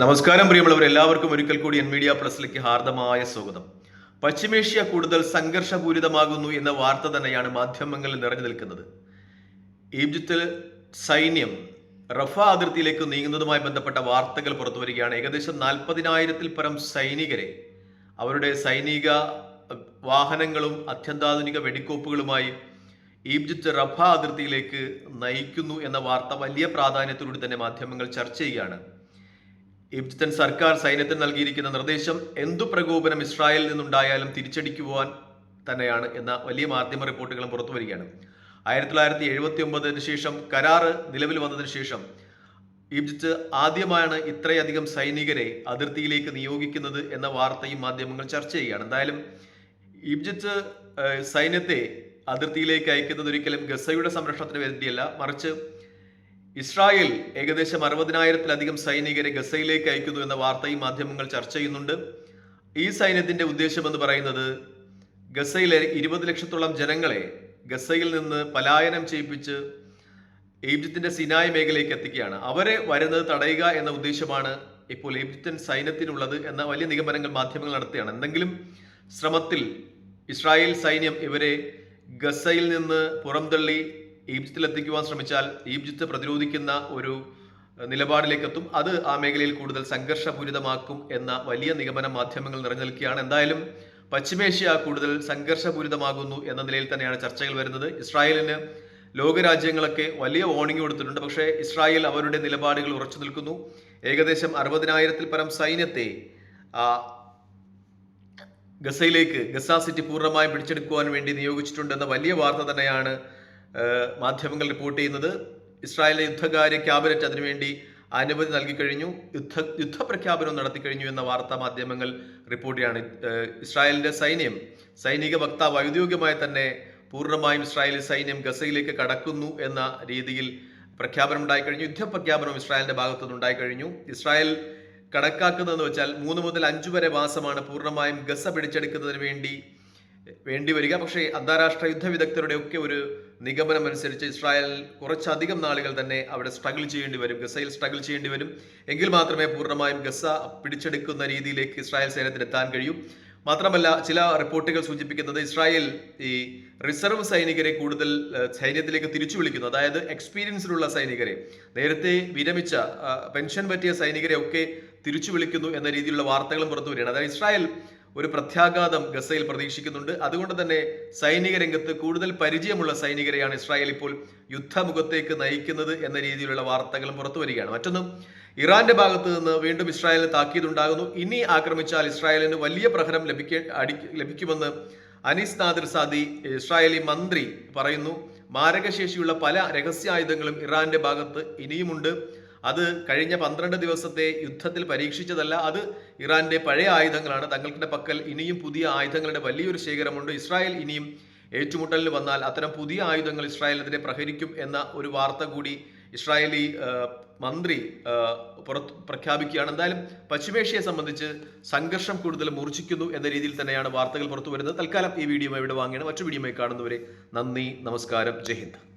നമസ്കാരം പ്രിയമുള്ളവർ എല്ലാവർക്കും ഒരിക്കൽ കൂടി എൻ മീഡിയ പ്ലസിലേക്ക് ഹാർദമായ സ്വാഗതം. പശ്ചിമേഷ്യ കൂടുതൽ സംഘർഷപൂരിതമാകുന്നു എന്ന വാർത്ത തന്നെയാണ് മാധ്യമങ്ങളിൽ നിറഞ്ഞു നിൽക്കുന്നത്. ഈജിപ്തിൽ സൈന്യം റഫ അതിർത്തിയിലേക്ക് നീങ്ങുന്നതുമായി ബന്ധപ്പെട്ട വാർത്തകൾ പുറത്തു വരികയാണ് ഏകദേശം നാൽപ്പതിനായിരത്തിൽ പരം സൈനികരെ അവരുടെ സൈനിക വാഹനങ്ങളും അത്യന്താധുനിക വെടിക്കോപ്പുകളുമായി ഈജിപ്ത് റഫ അതിർത്തിയിലേക്ക് നയിക്കുന്നു എന്ന വാർത്ത വലിയ പ്രാധാന്യത്തോടുകൂടി തന്നെ മാധ്യമങ്ങൾ ചർച്ച ചെയ്യുകയാണ്. ഈജിപ്തൻ സർക്കാർ സൈന്യത്തിന് നൽകിയിരിക്കുന്ന നിർദ്ദേശം എന്തു പ്രകോപനം ഇസ്രായേലിൽ നിന്നുണ്ടായാലും തിരിച്ചടിക്കുവാൻ തന്നെയാണ് എന്ന വലിയ മാധ്യമ റിപ്പോർട്ടുകളും പുറത്തു വരികയാണ്. ആയിരത്തി തൊള്ളായിരത്തി എഴുപത്തി ഒമ്പതിന് ശേഷം കരാറ് നിലവിൽ വന്നതിന് ശേഷം ഈജിപ്ത് ആദ്യമാണ് ഇത്രയധികം സൈനികരെ അതിർത്തിയിലേക്ക് നിയോഗിക്കുന്നത് എന്ന വാർത്തയും മാധ്യമങ്ങൾ ചർച്ച ചെയ്യുകയാണ്. എന്തായാലും ഈജിപ്ത് സൈന്യത്തെ അതിർത്തിയിലേക്ക് അയക്കുന്നത് ഒരിക്കലും ഗസയുടെ സംരക്ഷണത്തിന് വേണ്ടിയല്ല. മറിച്ച് ഇസ്രായേൽ ഏകദേശം അറുപതിനായിരത്തിലധികം സൈനികരെ ഗസയിലേക്ക് അയക്കുന്നു എന്ന വാർത്തയും മാധ്യമങ്ങൾ ചർച്ച ചെയ്യുന്നുണ്ട്. ഈ സൈന്യത്തിന്റെ ഉദ്ദേശം എന്ന് പറയുന്നത് ഗസയിലെ ഇരുപത് ലക്ഷത്തോളം ജനങ്ങളെ ഗസയിൽ നിന്ന് പലായനം ചെയ്യിപ്പിച്ച് ഈജിപ്തിന്റെ സിനായ് മേഖലയിലേക്ക് എത്തിക്കുകയാണ്. അവരെ വരുന്നത് തടയുക എന്ന ഉദ്ദേശമാണ് ഇപ്പോൾ ഈജിപ്തൻ സൈന്യത്തിനുള്ളത് എന്ന വലിയ നിഗമനങ്ങൾ മാധ്യമങ്ങൾ നടത്തുകയാണ്. എന്തെങ്കിലും ശ്രമത്തിൽ ഇസ്രായേൽ സൈന്യം ഇവരെ ഗസയിൽ നിന്ന് പുറംതള്ളി ഈജിപ്തിൽ എത്തിക്കുവാൻ ശ്രമിച്ചാൽ ഈജിപ്ത് പ്രതിരോധിക്കുന്ന ഒരു നിലപാടിലേക്കെത്തും. അത് ആ മേഖലയിൽ കൂടുതൽ സംഘർഷപൂരിതമാക്കും എന്ന വലിയ നിഗമനം മാധ്യമങ്ങൾ നിറഞ്ഞു നിൽക്കുകയാണ് എന്തായാലും പശ്ചിമേഷ്യ കൂടുതൽ സംഘർഷപൂരിതമാകുന്നു എന്ന നിലയിൽ തന്നെയാണ് ചർച്ചകൾ വരുന്നത്. ഇസ്രായേലിന് ലോകരാജ്യങ്ങളൊക്കെ വലിയ വാർണിംഗ് കൊടുത്തിട്ടുണ്ട്. പക്ഷേ ഇസ്രായേൽ അവരുടെ നിലപാടുകൾ ഉറച്ചു നിൽക്കുന്നു. ഏകദേശം അറുപതിനായിരത്തിൽ പരം സൈന്യത്തെ ഗസയിലേക്ക് ഗസ സിറ്റി പൂർണമായും പിടിച്ചെടുക്കുവാൻ വേണ്ടി നിയോഗിച്ചിട്ടുണ്ടെന്ന വലിയ വാർത്ത തന്നെയാണ് മാധ്യമങ്ങൾ റിപ്പോർട്ട് ചെയ്യുന്നത് ഇസ്രായേലിലെ യുദ്ധകാര്യ ക്യാബിനറ്റ് അതിനുവേണ്ടി അനുമതി നൽകിക്കഴിഞ്ഞു. യുദ്ധ യുദ്ധപ്രഖ്യാപനം നടത്തി കഴിഞ്ഞു എന്ന വാർത്താ മാധ്യമങ്ങൾ റിപ്പോർട്ട് ചെയ്യാണ് ഇസ്രായേലിന്റെ സൈന്യം സൈനിക വക്താവ് ഔദ്യോഗികമായി തന്നെ പൂർണമായും ഇസ്രായേലി സൈന്യം ഗസയിലേക്ക് കടക്കുന്നു എന്ന രീതിയിൽ പ്രഖ്യാപനം ഉണ്ടായിക്കഴിഞ്ഞു. യുദ്ധപ്രഖ്യാപനം ഇസ്രായേലിന്റെ ഭാഗത്തുനിന്ന് ഉണ്ടായി കഴിഞ്ഞു ഇസ്രായേൽ കണക്കാക്കുന്നതെന്ന് വെച്ചാൽ മൂന്ന് മുതൽ അഞ്ചു വരെ മാസമാണ് പൂർണമായും ഗസ പിടിച്ചെടുക്കുന്നതിന് വേണ്ടി വേണ്ടി വരിക. പക്ഷേ അന്താരാഷ്ട്ര യുദ്ധ വിദഗ്ധരുടെ ഒക്കെ ഒരു നിഗമനം അനുസരിച്ച് ഇസ്രായേൽ കുറച്ചധികം നാളുകൾ തന്നെ അവിടെ സ്ട്രഗിൾ ചെയ്യേണ്ടി വരും. ഗസയിൽ സ്ട്രഗിൾ ചെയ്യേണ്ടി വരും. എങ്കിൽ മാത്രമേ പൂർണമായും ഗസ പിടിച്ചെടുക്കുന്ന രീതിയിലേക്ക് ഇസ്രായേൽ സൈന്യത്തിന് എത്താൻ കഴിയും. മാത്രമല്ല ചില റിപ്പോർട്ടുകൾ സൂചിപ്പിക്കുന്നത് ഇസ്രായേൽ ഈ റിസർവ് സൈനികരെ കൂടുതൽ സൈന്യത്തിലേക്ക് തിരിച്ചു വിളിക്കുന്നു. അതായത് എക്സ്പീരിയൻസിലുള്ള സൈനികരെ. നേരത്തെ വിരമിച്ച പെൻഷൻ പറ്റിയ സൈനികരെ ഒക്കെ തിരിച്ചു വിളിക്കുന്നു എന്ന രീതിയിലുള്ള വാർത്തകളും പുറത്തു വരികയാണ് അതായത് ഇസ്രായേൽ ഒരു പ്രത്യാഘാതം ഗസയിൽ പ്രതീക്ഷിക്കുന്നുണ്ട്. അതുകൊണ്ട് തന്നെ സൈനിക രംഗത്ത് കൂടുതൽ പരിചയമുള്ള സൈനികരെയാണ് ഇസ്രായേൽ ഇപ്പോൾ യുദ്ധമുഖത്തേക്ക് നയിക്കുന്നത് എന്ന രീതിയിലുള്ള വാർത്തകളും പുറത്തു വരികയാണ്. മറ്റൊന്നും ഇറാന്റെ ഭാഗത്ത് നിന്ന് വീണ്ടും ഇസ്രായേലിന് താക്കീതുണ്ടാകുന്നു. ഇനി ആക്രമിച്ചാൽ ഇസ്രായേലിന് വലിയ പ്രഹരം ലഭിക്ക ലഭിക്കുമെന്ന് അനീസ് നാദിർ സാദി ഇസ്രായേലി മന്ത്രി പറയുന്നു. മാരകശേഷിയുള്ള പല രഹസ്യായുധങ്ങളും ഇറാന്റെ ഭാഗത്ത് ഇനിയുമുണ്ട്. അത് കഴിഞ്ഞ പന്ത്രണ്ട് ദിവസത്തെ യുദ്ധത്തിൽ പരീക്ഷിച്ചതല്ല അത് ഇറാന്റെ പഴയ ആയുധങ്ങളാണ്. തങ്ങളുടെ പക്കൽ ഇനിയും പുതിയ ആയുധങ്ങളുടെ വലിയൊരു ശേഖരമുണ്ട്. ഇസ്രായേൽ ഇനിയും ഏറ്റുമുട്ടലിന് വന്നാൽ അത്തരം പുതിയ ആയുധങ്ങൾ ഇസ്രായേലിനെതിരെ പ്രഹരിക്കും എന്ന ഒരു വാർത്ത കൂടി ഇസ്രായേലി മന്ത്രി പുറത്ത് പ്രഖ്യാപിക്കുകയാണ്. എന്തായാലും പശ്ചിമേഷ്യയെ സംബന്ധിച്ച് സംഘർഷം കൂടുതൽ മൂർച്ഛിക്കുന്നു എന്ന രീതിയിൽ തന്നെയാണ് വാർത്തകൾ പുറത്തു വരുന്നത്. തൽക്കാലം ഈ വീഡിയോ ഇവിടെ വാങ്ങിയാണ് മറ്റു വീഡിയോയുമായി കാണുന്നവരെ നന്ദി നമസ്കാരം. ജയ് ഹിന്ദ്.